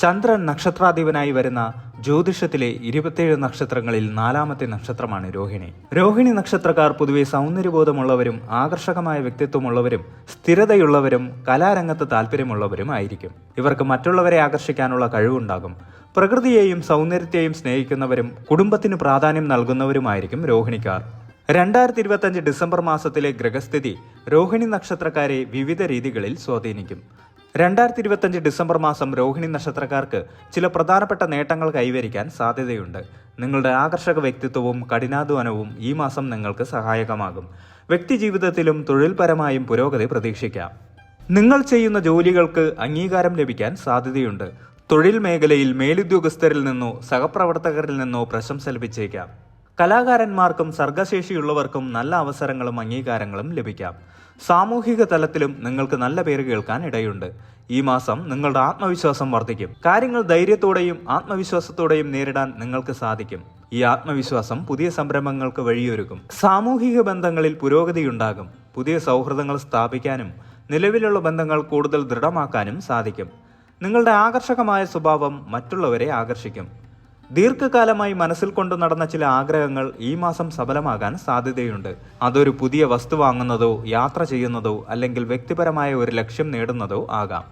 ചന്ദ്രൻ നക്ഷത്രാധിപനായി വരുന്ന ജ്യോതിഷത്തിലെ ഇരുപത്തിയേഴ് നക്ഷത്രങ്ങളിൽ നാലാമത്തെ നക്ഷത്രമാണ് രോഹിണി. രോഹിണി നക്ഷത്രക്കാർ പൊതുവെ സൗന്ദര്യബോധമുള്ളവരും ആകർഷകമായ വ്യക്തിത്വമുള്ളവരും സ്ഥിരതയുള്ളവരും കലാരംഗത്ത് താല്പര്യമുള്ളവരും ആയിരിക്കും. ഇവർക്ക് മറ്റുള്ളവരെ ആകർഷിക്കാനുള്ള കഴിവുണ്ടാകും. പ്രകൃതിയെയും സൗന്ദര്യത്തെയും സ്നേഹിക്കുന്നവരും കുടുംബത്തിന് പ്രാധാന്യം നൽകുന്നവരുമായിരിക്കും രോഹിണിക്കാർ. രണ്ടായിരത്തി ഇരുപത്തഞ്ച് ഡിസംബർ മാസത്തിലെ ഗ്രഹസ്ഥിതി രോഹിണി നക്ഷത്രക്കാരെ വിവിധ രീതികളിൽ സ്വാധീനിക്കും. രണ്ടായിരത്തി ഇരുപത്തഞ്ച് ഡിസംബർ മാസം രോഹിണി നക്ഷത്രക്കാർക്ക് ചില പ്രധാനപ്പെട്ട നേട്ടങ്ങൾ കൈവരിക്കാൻ സാധ്യതയുണ്ട്. നിങ്ങളുടെ ആകർഷക വ്യക്തിത്വവും കഠിനാധ്വാനവും ഈ മാസം നിങ്ങൾക്ക് സഹായകമാകും. വ്യക്തി ജീവിതത്തിലും തൊഴിൽപരമായും പുരോഗതി പ്രതീക്ഷിക്കാം. നിങ്ങൾ ചെയ്യുന്ന ജോലികൾക്ക് അംഗീകാരം ലഭിക്കാൻ സാധ്യതയുണ്ട്. തൊഴിൽ മേഖലയിൽ മേലുദ്യോഗസ്ഥരിൽ നിന്നോ സഹപ്രവർത്തകരിൽ നിന്നോ പ്രശംസ ലഭിച്ചേക്കാം. കലാകാരന്മാർക്കും സർഗശേഷിയുള്ളവർക്കും നല്ല അവസരങ്ങളും അംഗീകാരങ്ങളും ലഭിക്കാം. സാമൂഹിക തലത്തിലും നിങ്ങൾക്ക് നല്ല പേര് കേൾക്കാൻ ഇടയുണ്ട്. ഈ മാസം നിങ്ങളുടെ ആത്മവിശ്വാസം വർദ്ധിക്കും. കാര്യങ്ങൾ ധൈര്യത്തോടെയും ആത്മവിശ്വാസത്തോടെയും നേരിടാൻ നിങ്ങൾക്ക് സാധിക്കും. ഈ ആത്മവിശ്വാസം പുതിയ സംരംഭങ്ങൾക്ക് വഴിയൊരുക്കും. സാമൂഹിക ബന്ധങ്ങളിൽ പുരോഗതിയുണ്ടാകും പുതിയ സൗഹൃദങ്ങൾ സ്ഥാപിക്കാനും നിലവിലുള്ള ബന്ധങ്ങൾ കൂടുതൽ ദൃഢമാക്കാനും സാധിക്കും. നിങ്ങളുടെ ആകർഷകമായ സ്വഭാവം മറ്റുള്ളവരെ ആകർഷിക്കും. ദീർഘകാലമായി മനസ്സിൽ കൊണ്ടു നടന്ന ചില ആഗ്രഹങ്ങൾ ഈ മാസം സഫലമാകാൻ സാധ്യതയുണ്ട്. അതൊരു പുതിയ വസ്തു വാങ്ങുന്നതോ യാത്ര ചെയ്യുന്നതോ അല്ലെങ്കിൽ വ്യക്തിപരമായ ഒരു ലക്ഷ്യം നേടുന്നതോ ആകാം.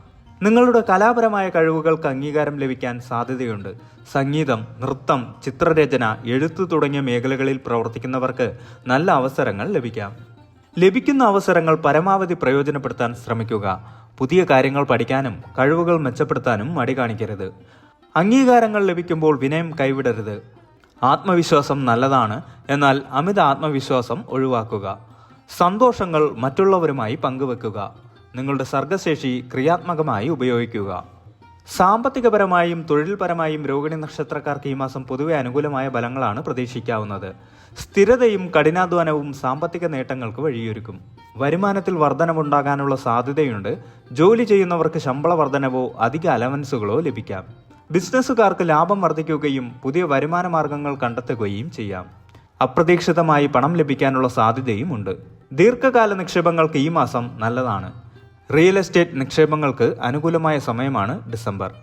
നിങ്ങളുടെ കലാപരമായ കഴിവുകൾക്ക് അംഗീകാരം ലഭിക്കാൻ സാധ്യതയുണ്ട്. സംഗീതം നൃത്തം ചിത്രരചന എഴുത്ത് തുടങ്ങിയ മേഖലകളിൽ പ്രവർത്തിക്കുന്നവർക്ക് നല്ല അവസരങ്ങൾ ലഭിക്കാം. ലഭിക്കുന്ന അവസരങ്ങൾ പരമാവധി പ്രയോജനപ്പെടുത്താൻ ശ്രമിക്കുക. പുതിയ കാര്യങ്ങൾ പഠിക്കാനും കഴിവുകൾ മെച്ചപ്പെടുത്താനും മടി കാണിക്കരുത്. അംഗീകാരങ്ങൾ ലഭിക്കുമ്പോൾ വിനയം കൈവിടരുത്. ആത്മവിശ്വാസം നല്ലതാണ് എന്നാൽ അമിത ആത്മവിശ്വാസം ഒഴിവാക്കുക. സന്തോഷങ്ങൾ മറ്റുള്ളവരുമായി പങ്കുവെക്കുക. നിങ്ങളുടെ സർഗശേഷി ക്രിയാത്മകമായി ഉപയോഗിക്കുക. സാമ്പത്തികപരമായും തൊഴിൽപരമായും രോഹിണി നക്ഷത്രക്കാർക്ക് ഈ മാസം പൊതുവെ അനുകൂലമായ ഫലങ്ങളാണ് പ്രതീക്ഷിക്കാവുന്നത്. സ്ഥിരതയും കഠിനാധ്വാനവും സാമ്പത്തിക നേട്ടങ്ങൾക്ക് വഴിയൊരുക്കും. വരുമാനത്തിൽ വർധനവുണ്ടാകാനുള്ള സാധ്യതയുണ്ട്. ജോലി ചെയ്യുന്നവർക്ക് ശമ്പള വർധനവോ അധിക അലവൻസുകളോ ലഭിക്കാം. ബിസിനസ്സുകാർക്ക് ലാഭം വർദ്ധിക്കുകയും പുതിയ വരുമാന മാർഗങ്ങൾ കണ്ടെത്തുകയും ചെയ്യാം. അപ്രതീക്ഷിതമായി പണം ലഭിക്കാനുള്ള സാധ്യതയും ഉണ്ട്. ദീർഘകാല നിക്ഷേപങ്ങൾക്ക് ഈ മാസം നല്ലതാണ്. റിയൽ എസ്റ്റേറ്റ് നിക്ഷേപങ്ങൾക്ക് അനുകൂലമായ സമയമാണ് ഡിസംബർ.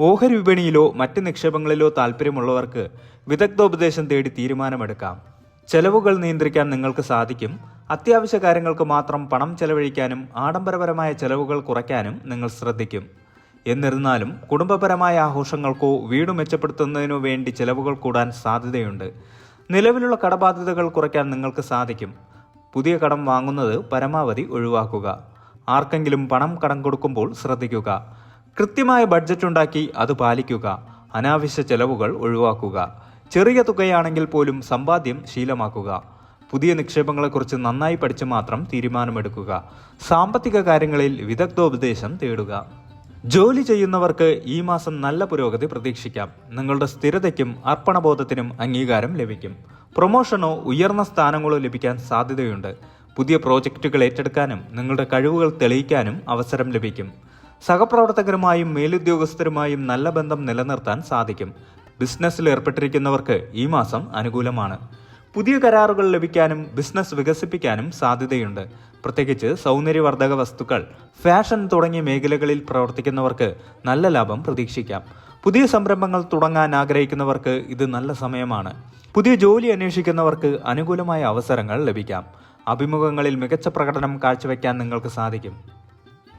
ഓഹരി വിപണിയിലോ മറ്റ് നിക്ഷേപങ്ങളിലോ താല്പര്യമുള്ളവർക്ക് വിദഗ്ധോപദേശം തേടി തീരുമാനമെടുക്കാം. ചെലവുകൾ നിയന്ത്രിക്കാൻ നിങ്ങൾക്ക് സാധിക്കും. അത്യാവശ്യ കാര്യങ്ങൾക്ക് മാത്രം പണം ചെലവഴിക്കാനും ആഡംബരപരമായ ചെലവുകൾ കുറയ്ക്കാനും നിങ്ങൾ ശ്രദ്ധിക്കും. എന്നിരുന്നാലും കുടുംബപരമായ ആഘോഷങ്ങൾക്കോ വീട് മെച്ചപ്പെടുത്തുന്നതിനോ വേണ്ടി ചെലവുകൾ കൂടാൻ സാധ്യതയുണ്ട്. നിലവിലുള്ള കടബാധ്യതകൾ കുറയ്ക്കാൻ നിങ്ങൾക്ക് സാധിക്കും. പുതിയ കടം വാങ്ങുന്നത് പരമാവധി ഒഴിവാക്കുക. ആർക്കെങ്കിലും പണം കടം കൊടുക്കുമ്പോൾ ശ്രദ്ധിക്കുക. കൃത്യമായ ബഡ്ജറ്റ് ഉണ്ടാക്കി അത് പാലിക്കുക. അനാവശ്യ ചെലവുകൾ ഒഴിവാക്കുക. ചെറിയ തുകയാണെങ്കിൽ പോലും സമ്പാദ്യം ശീലമാക്കുക. പുതിയ നിക്ഷേപങ്ങളെക്കുറിച്ച് നന്നായി പഠിച്ച് മാത്രം തീരുമാനമെടുക്കുക. സാമ്പത്തിക കാര്യങ്ങളിൽ വിദഗ്ധോപദേശം തേടുക. ജോലി ചെയ്യുന്നവർക്ക് ഈ മാസം നല്ല പുരോഗതി പ്രതീക്ഷിക്കാം. നിങ്ങളുടെ സ്ഥിരതയ്ക്കും അർപ്പണബോധത്തിനും അംഗീകാരം ലഭിക്കും. പ്രൊമോഷനോ ഉയർന്ന സ്ഥാനങ്ങളോ ലഭിക്കാൻ സാധ്യതയുണ്ട്. പുതിയ പ്രോജക്റ്റുകൾ ഏറ്റെടുക്കാനും നിങ്ങളുടെ കഴിവുകൾ തെളിയിക്കാനും അവസരം ലഭിക്കും. സഹപ്രവർത്തകരുമായും മേലുദ്യോഗസ്ഥരുമായും നല്ല ബന്ധം നിലനിർത്താൻ സാധിക്കും. ബിസിനസ്സിൽ ഏർപ്പെട്ടിരിക്കുന്നവർക്ക് ഈ മാസം അനുകൂലമാണ്. പുതിയ കരാറുകൾ ലഭിക്കാനും ബിസിനസ് വികസിപ്പിക്കാനും സാധ്യതയുണ്ട്. പ്രത്യേകിച്ച് സൗന്ദര്യവർദ്ധക വസ്തുക്കൾ ഫാഷൻ തുടങ്ങിയ മേഖലകളിൽ പ്രവർത്തിക്കുന്നവർക്ക് നല്ല ലാഭം പ്രതീക്ഷിക്കാം. പുതിയ സംരംഭങ്ങൾ തുടങ്ങാൻ ആഗ്രഹിക്കുന്നവർക്ക് ഇത് നല്ല സമയമാണ്. പുതിയ ജോലി അന്വേഷിക്കുന്നവർക്ക് അനുകൂലമായ അവസരങ്ങൾ ലഭിക്കാം. അഭിമുഖങ്ങളിൽ മികച്ച പ്രകടനം കാഴ്ചവെക്കാൻ നിങ്ങൾക്ക് സാധിക്കും.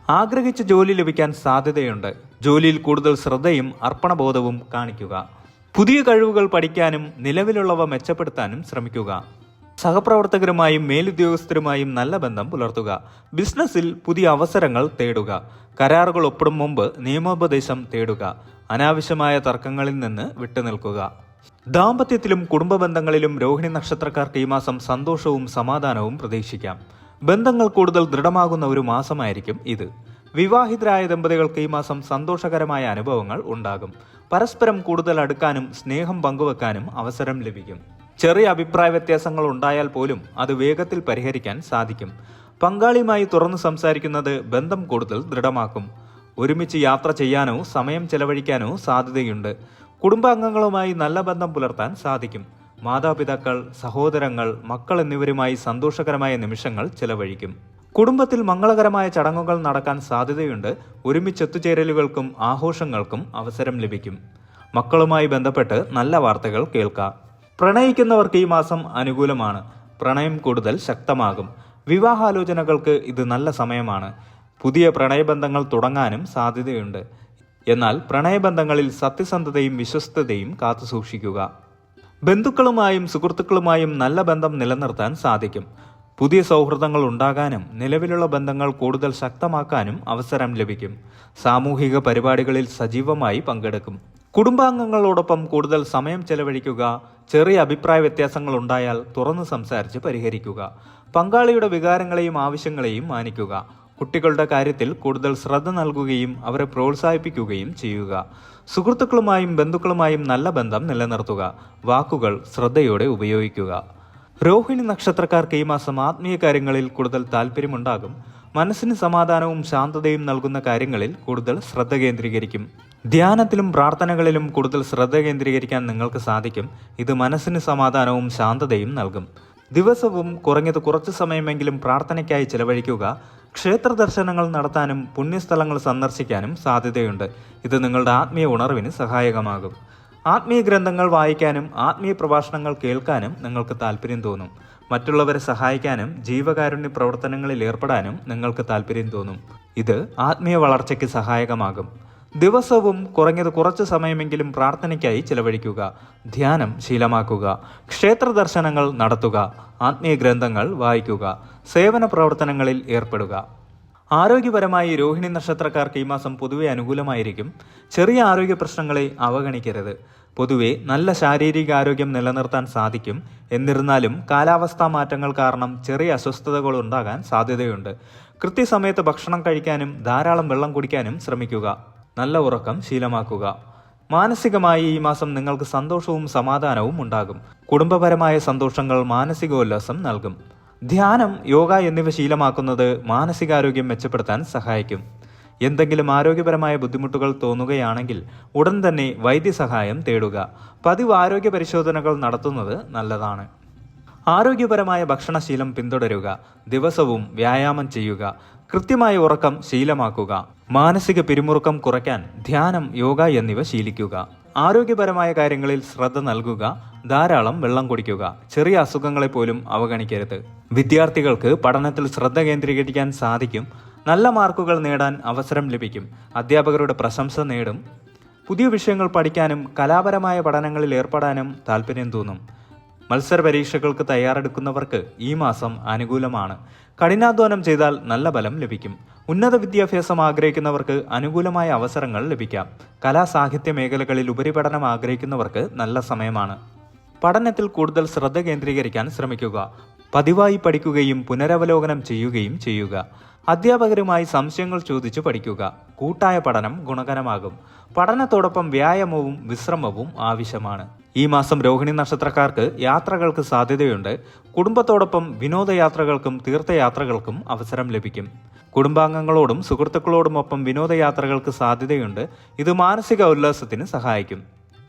ആഗ്രഹിച്ച ജോലി ലഭിക്കാൻ സാധ്യതയുണ്ട്. ജോലിയിൽ കൂടുതൽ ശ്രദ്ധയും അർപ്പണബോധവും കാണിക്കുക. പുതിയ കഴിവുകൾ പഠിക്കാനും നിലവിലുള്ളവ മെച്ചപ്പെടുത്താനും ശ്രമിക്കുക. സഹപ്രവർത്തകരുമായും മേലുദ്യോഗസ്ഥരുമായും നല്ല ബന്ധം പുലർത്തുക. ബിസിനസ്സിൽ പുതിയ അവസരങ്ങൾ തേടുക. കരാറുകൾ ഒപ്പിടും മുമ്പ് നിയമോപദേശം തേടുക. അനാവശ്യമായ തർക്കങ്ങളിൽ നിന്ന് വിട്ടുനിൽക്കുക. ദാമ്പത്യത്തിലും കുടുംബ ബന്ധങ്ങളിലും രോഹിണി നക്ഷത്രക്കാർക്ക് ഈ മാസം സന്തോഷവും സമാധാനവും പ്രതീക്ഷിക്കാം. ബന്ധങ്ങൾ കൂടുതൽ ദൃഢമാകുന്ന ഒരു മാസമായിരിക്കും ഇത്. വിവാഹിതരായ ദമ്പതികൾക്ക് ഈ മാസം സന്തോഷകരമായ അനുഭവങ്ങൾ ഉണ്ടാകും. പരസ്പരം കൂടുതൽ അടുക്കാനും സ്നേഹം പങ്കുവെക്കാനും അവസരം ലഭിക്കും. ചെറിയ അഭിപ്രായ വ്യത്യാസങ്ങൾ ഉണ്ടായാൽ പോലും അത് വേഗത്തിൽ പരിഹരിക്കാൻ സാധിക്കും. പങ്കാളിയുമായി തുറന്നു സംസാരിക്കുന്നത് ബന്ധം കൂടുതൽ ദൃഢമാക്കും. ഒരുമിച്ച് യാത്ര ചെയ്യാനോ സമയം ചെലവഴിക്കാനോ സാധ്യതയുണ്ട്. കുടുംബാംഗങ്ങളുമായി നല്ല ബന്ധം പുലർത്താൻ സാധിക്കും. മാതാപിതാക്കൾ സഹോദരങ്ങൾ മക്കൾ എന്നിവരുമായി സന്തോഷകരമായ നിമിഷങ്ങൾ ചെലവഴിക്കും. കുടുംബത്തിൽ മംഗളകരമായ ചടങ്ങുകൾ നടക്കാൻ സാധ്യതയുണ്ട്. ഒരുമിച്ചെത്തുചേരലുകൾക്കും ആഘോഷങ്ങൾക്കും അവസരം ലഭിക്കും. മക്കളുമായി ബന്ധപ്പെട്ട് നല്ല വാർത്തകൾ കേൾക്കാം. പ്രണയിക്കുന്നവർക്ക് ഈ മാസം അനുകൂലമാണ്. പ്രണയം കൂടുതൽ ശക്തമാകും. വിവാഹാലോചനകൾക്ക് ഇത് നല്ല സമയമാണ്. പുതിയ പ്രണയബന്ധങ്ങൾ തുടങ്ങാനും സാധ്യതയുണ്ട്. എന്നാൽ പ്രണയബന്ധങ്ങളിൽ സത്യസന്ധതയും വിശ്വസ്തതയും കാത്തുസൂക്ഷിക്കുക. ബന്ധുക്കളുമായും സുഹൃത്തുക്കളുമായും നല്ല ബന്ധം നിലനിർത്താൻ സാധിക്കും. പുതിയ സൗഹൃദങ്ങൾ ഉണ്ടാകാനും നിലവിലുള്ള ബന്ധങ്ങൾ കൂടുതൽ ശക്തമാക്കാനും അവസരം ലഭിക്കും. സാമൂഹിക പരിപാടികളിൽ സജീവമായി പങ്കെടുക്കും. കുടുംബാംഗങ്ങളോടൊപ്പം കൂടുതൽ സമയം ചെലവഴിക്കുക ചെറിയ അഭിപ്രായ വ്യത്യാസങ്ങൾ ഉണ്ടായാൽ തുറന്നു സംസാരിച്ച് പരിഹരിക്കുക പങ്കാളിയുടെ വികാരങ്ങളെയും ആവശ്യങ്ങളെയും മാനിക്കുക കുട്ടികളുടെ കാര്യത്തിൽ കൂടുതൽ ശ്രദ്ധ നൽകുകയും അവരെ പ്രോത്സാഹിപ്പിക്കുകയും ചെയ്യുക സുഹൃത്തുക്കളുമായും ബന്ധുക്കളുമായും നല്ല ബന്ധം നിലനിർത്തുക വാക്കുകൾ ശ്രദ്ധയോടെ ഉപയോഗിക്കുക. രോഹിണി നക്ഷത്രക്കാർക്ക് ഈ മാസം ആത്മീയ കാര്യങ്ങളിൽ കൂടുതൽ താല്പര്യമുണ്ടാകും മനസ്സിന് സമാധാനവും ശാന്തതയും നൽകുന്ന കാര്യങ്ങളിൽ കൂടുതൽ ശ്രദ്ധ കേന്ദ്രീകരിക്കും. ധ്യാനത്തിലും പ്രാർത്ഥനകളിലും കൂടുതൽ ശ്രദ്ധ കേന്ദ്രീകരിക്കാൻ നിങ്ങൾക്ക് സാധിക്കും. ഇത് മനസ്സിന് സമാധാനവും ശാന്തതയും നൽകും. ദിവസവും കുറഞ്ഞത് കുറച്ച് സമയമെങ്കിലും പ്രാർത്ഥനയ്ക്കായി ചെലവഴിക്കുക ക്ഷേത്ര ദർശനങ്ങൾ നടത്താനും പുണ്യസ്ഥലങ്ങൾ സന്ദർശിക്കാനും സാധ്യതയുണ്ട്. ഇത് നിങ്ങളുടെ ആത്മീയ ഉണർവിന് സഹായകമാകും. ആത്മീയ ഗ്രന്ഥങ്ങൾ വായിക്കാനും ആത്മീയ പ്രഭാഷണങ്ങൾ കേൾക്കാനും നിങ്ങൾക്ക് താല്പര്യം തോന്നും. മറ്റുള്ളവരെ സഹായിക്കാനും ജീവകാരുണ്യ പ്രവർത്തനങ്ങളിൽ ഏർപ്പെടാനും നിങ്ങൾക്ക് താല്പര്യം തോന്നും. ഇത് ആത്മീയ വളർച്ചയ്ക്ക് സഹായകമാകും. ദിവസവും കുറഞ്ഞത് കുറച്ച് സമയമെങ്കിലും പ്രാർത്ഥനയ്ക്കായി ചിലവഴിക്കുക ധ്യാനം ശീലമാക്കുക ക്ഷേത്ര ദർശനങ്ങൾ നടത്തുക ആത്മീയ ഗ്രന്ഥങ്ങൾ വായിക്കുക സേവന പ്രവർത്തനങ്ങളിൽ ഏർപ്പെടുക. ആരോഗ്യപരമായി രോഹിണി നക്ഷത്രക്കാർക്ക് ഈ മാസം പൊതുവെ അനുകൂലമായിരിക്കും. ചെറിയ ആരോഗ്യ പ്രശ്നങ്ങളെ അവഗണിക്കരുത്. പൊതുവെ നല്ല ശാരീരിക ആരോഗ്യം നിലനിർത്താൻ സാധിക്കും. എന്നിരുന്നാലും കാലാവസ്ഥാ മാറ്റങ്ങൾ കാരണം ചെറിയ അസ്വസ്ഥതകൾ ഉണ്ടാകാൻ സാധ്യതയുണ്ട്. കൃത്യസമയത്ത് ഭക്ഷണം കഴിക്കാനും ധാരാളം വെള്ളം കുടിക്കാനും ശ്രമിക്കുക. നല്ല ഉറക്കം ശീലമാക്കുക. മാനസികമായി ഈ മാസം നിങ്ങൾക്ക് സന്തോഷവും സമാധാനവും ഉണ്ടാകും. കുടുംബപരമായ സന്തോഷങ്ങൾ മാനസികോല്ലാസം നൽകും. ധ്യാനം യോഗ എന്നിവ ശീലമാക്കുന്നത് മാനസികാരോഗ്യം മെച്ചപ്പെടുത്താൻ സഹായിക്കും. എന്തെങ്കിലും ആരോഗ്യപരമായ ബുദ്ധിമുട്ടുകൾ തോന്നുകയാണെങ്കിൽ ഉടൻ തന്നെ വൈദ്യസഹായം തേടുക. പതിവ് ആരോഗ്യ പരിശോധനകൾ നടത്തുന്നത് നല്ലതാണ്. ആരോഗ്യപരമായ ഭക്ഷണശീലം പിന്തുടരുക. ദിവസവും വ്യായാമം ചെയ്യുക. കൃത്യമായ ഉറക്കം ശീലമാക്കുക. മാനസിക പിരിമുറുക്കം കുറയ്ക്കാൻ ധ്യാനം യോഗ എന്നിവ ശീലിക്കുക. ആരോഗ്യപരമായ കാര്യങ്ങളിൽ ശ്രദ്ധ നൽകുക ധാരാളം വെള്ളം കുടിക്കുക ചെറിയ അസുഖങ്ങളെ പോലും അവഗണിക്കരുത്. വിദ്യാർത്ഥികൾക്ക് പഠനത്തിൽ ശ്രദ്ധ കേന്ദ്രീകരിക്കാൻ സാധിക്കും നല്ല മാർക്കുകൾ നേടാൻ അവസരം ലഭിക്കും അധ്യാപകരുടെ പ്രശംസ നേടും. പുതിയ വിഷയങ്ങൾ പഠിക്കാനും കലാപരമായ പഠനങ്ങളിൽ ഏർപ്പെടാനും താല്പര്യം തോന്നും. മത്സര പരീക്ഷകൾക്ക് തയ്യാറെടുക്കുന്നവർക്ക് ഈ മാസം അനുകൂലമാണ്. കഠിനാധ്വാനം ചെയ്താൽ നല്ല ഫലം ലഭിക്കും. ഉന്നത വിദ്യാഭ്യാസം ആഗ്രഹിക്കുന്നവർക്ക് അനുകൂലമായ അവസരങ്ങൾ ലഭിക്കാം. കലാസാഹിത്യ മേഖലകളിൽ ഉപരിപഠനം ആഗ്രഹിക്കുന്നവർക്ക് നല്ല സമയമാണ്. പഠനത്തിൽ കൂടുതൽ ശ്രദ്ധ കേന്ദ്രീകരിക്കാൻ ശ്രമിക്കുക. പതിവായി പഠിക്കുകയും പുനരവലോകനം ചെയ്യുകയും ചെയ്യുക. അധ്യാപകരുമായി സംശയങ്ങൾ ചോദിച്ചു പഠിക്കുക. കൂട്ടായ പഠനം ഗുണകരമാകും. പഠനത്തോടൊപ്പം വ്യായാമവും വിശ്രമവും ആവശ്യമാണ്. ഈ മാസം രോഹിണി നക്ഷത്രക്കാർക്ക് യാത്രകൾക്ക് സാധ്യതയുണ്ട്. കുടുംബത്തോടൊപ്പം വിനോദയാത്രകൾക്കും തീർത്ഥയാത്രകൾക്കും അവസരം ലഭിക്കും. കുടുംബാംഗങ്ങളോടും സുഹൃത്തുക്കളോടുമൊപ്പം വിനോദയാത്രകൾക്ക് സാധ്യതയുണ്ട്. ഇത് മാനസിക ഉല്ലാസത്തിന് സഹായിക്കും.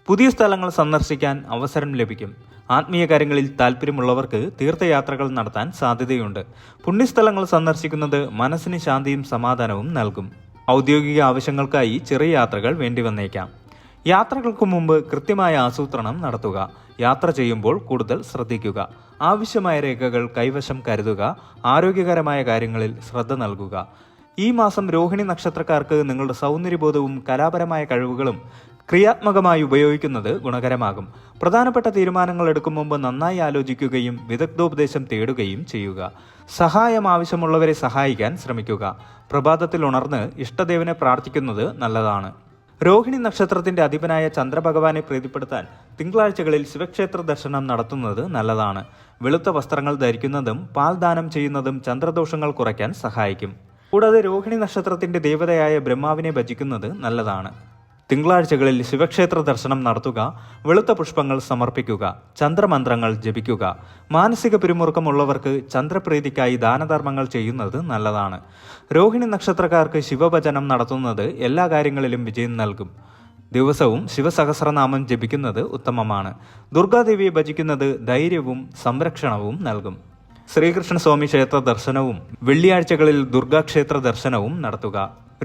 പുതിയ സ്ഥലങ്ങൾ സന്ദർശിക്കാൻ അവസരം ലഭിക്കും. ആത്മീയ കാര്യങ്ങളിൽ താല്പര്യമുള്ളവർക്ക് തീർത്ഥയാത്രകൾ നടത്താൻ സാധ്യതയുണ്ട്. പുണ്യസ്ഥലങ്ങൾ സന്ദർശിക്കുന്നത് മനസ്സിന് ശാന്തിയും സമാധാനവും നൽകും. ഔദ്യോഗിക ആവശ്യങ്ങൾക്കായി ചെറിയ യാത്രകൾ വേണ്ടി വന്നേക്കാം. യാത്രകൾക്ക് മുമ്പ് കൃത്യമായ ആസൂത്രണം നടത്തുക. യാത്ര ചെയ്യുമ്പോൾ കൂടുതൽ ശ്രദ്ധിക്കുക. ആവശ്യമായ രേഖകൾ കൈവശം കരുതുക. ആരോഗ്യകരമായ കാര്യങ്ങളിൽ ശ്രദ്ധ നൽകുക. ഈ മാസം രോഹിണി നക്ഷത്രക്കാർക്ക് നിങ്ങളുടെ സൗന്ദര്യബോധവും കലാപരമായ കഴിവുകളും ക്രിയാത്മകമായി ഉപയോഗിക്കുന്നത് ഗുണകരമാകും. പ്രധാനപ്പെട്ട തീരുമാനങ്ങൾ എടുക്കും മുമ്പ് നന്നായി ആലോചിക്കുകയും വിദഗ്ധോപദേശം തേടുകയും ചെയ്യുക. സഹായം ആവശ്യമുള്ളവരെ സഹായിക്കാൻ ശ്രമിക്കുക. പ്രഭാതത്തിൽ ഉണർന്ന് ഇഷ്ടദേവനെ പ്രാർത്ഥിക്കുന്നത് നല്ലതാണ്. രോഹിണി നക്ഷത്രത്തിന്റെ അധിപനായ ചന്ദ്രഭഗവാനെ പ്രീതിപ്പെടുത്താൻ തിങ്കളാഴ്ചകളിൽ ശിവക്ഷേത്ര ദർശനം നടത്തുന്നത് നല്ലതാണ്. വെളുത്ത വസ്ത്രങ്ങൾ ധരിക്കുന്നതും പാൽ ദാനം ചെയ്യുന്നതും ചന്ദ്രദോഷങ്ങൾ കുറയ്ക്കാൻ സഹായിക്കും. കൂടാതെ രോഹിണി നക്ഷത്രത്തിന്റെ ദേവതയായ ബ്രഹ്മാവിനെ ഭജിക്കുന്നത് നല്ലതാണ്. തിങ്കളാഴ്ചകളിൽ ശിവക്ഷേത്ര ദർശനം നടത്തുക വെളുത്ത പുഷ്പങ്ങൾ സമർപ്പിക്കുക ചന്ദ്രമന്ത്രങ്ങൾ ജപിക്കുക. മാനസിക പിരിമുറുക്കമുള്ളവർക്ക് ചന്ദ്രപ്രീതിക്കായി ദാനധർമ്മങ്ങൾ ചെയ്യുന്നത് നല്ലതാണ്. രോഹിണി നക്ഷത്രക്കാർക്ക് ശിവഭജനം നടത്തുന്നത് എല്ലാ കാര്യങ്ങളിലും വിജയം നൽകും. ദിവസവും ശിവസഹസ്രനാമം ജപിക്കുന്നത് ഉത്തമമാണ്. ദുർഗാദേവിയെ ഭജിക്കുന്നത് ധൈര്യവും സംരക്ഷണവും നൽകും. ശ്രീകൃഷ്ണസ്വാമി ക്ഷേത്ര ദർശനവും വെള്ളിയാഴ്ചകളിൽ ദുർഗാക്ഷേത്ര ദർശനവും നടത്തുക.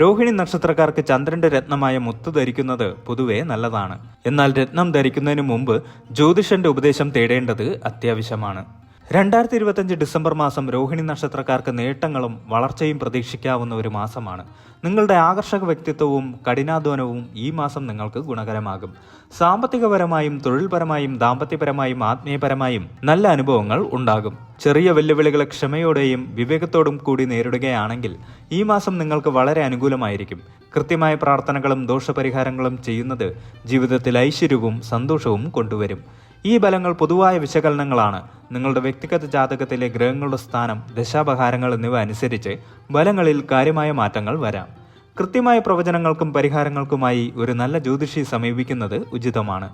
രോഹിണി നക്ഷത്രക്കാർക്ക് ചന്ദ്രന്റെ രത്നമായ മുത്ത് ധരിക്കുന്നത് പൊതുവെ നല്ലതാണ്. എന്നാൽ രത്നം ധരിക്കുന്നതിന് മുമ്പ് ജ്യോതിഷന്റെ ഉപദേശം തേടേണ്ടത് അത്യാവശ്യമാണ്. രണ്ടായിരത്തി ഇരുപത്തഞ്ച് ഡിസംബർ മാസം രോഹിണി നക്ഷത്രക്കാർക്ക് നേട്ടങ്ങളും വളർച്ചയും പ്രതീക്ഷിക്കാവുന്ന ഒരു മാസമാണ്. നിങ്ങളുടെ ആകർഷക വ്യക്തിത്വവും കഠിനാധ്വാനവും ഈ മാസം നിങ്ങൾക്ക് ഗുണകരമാകും. സാമ്പത്തികപരമായും തൊഴിൽപരമായും ദാമ്പത്യപരമായും ആത്മീയപരമായും നല്ല അനുഭവങ്ങൾ ഉണ്ടാകും. ചെറിയ വെല്ലുവിളികളെ ക്ഷമയോടെയും വിവേകത്തോടും കൂടി നേരിടുകയാണെങ്കിൽ ഈ മാസം നിങ്ങൾക്ക് വളരെ അനുകൂലമായിരിക്കും. കൃത്യമായ പ്രാർത്ഥനകളും ദോഷപരിഹാരങ്ങളും ചെയ്യുന്നത് ജീവിതത്തിൽ ഐശ്വര്യവും സന്തോഷവും കൊണ്ടുവരും. ഈ ബലങ്ങൾ പൊതുവായ വിശകലനങ്ങളാണ്. നിങ്ങളുടെ വ്യക്തിഗത ജാതകത്തിലെ ഗ്രഹങ്ങളുടെ സ്ഥാനം ദശാപഹാരങ്ങൾ എന്നിവ അനുസരിച്ച് ബലങ്ങളിൽ കാര്യമായ മാറ്റങ്ങൾ വരാം. കൃത്യമായ പ്രവചനങ്ങൾക്കും പരിഹാരങ്ങൾക്കുമായി ഒരു നല്ല ജ്യോതിഷി സമീപിക്കുന്നത് ഉചിതമാണ്.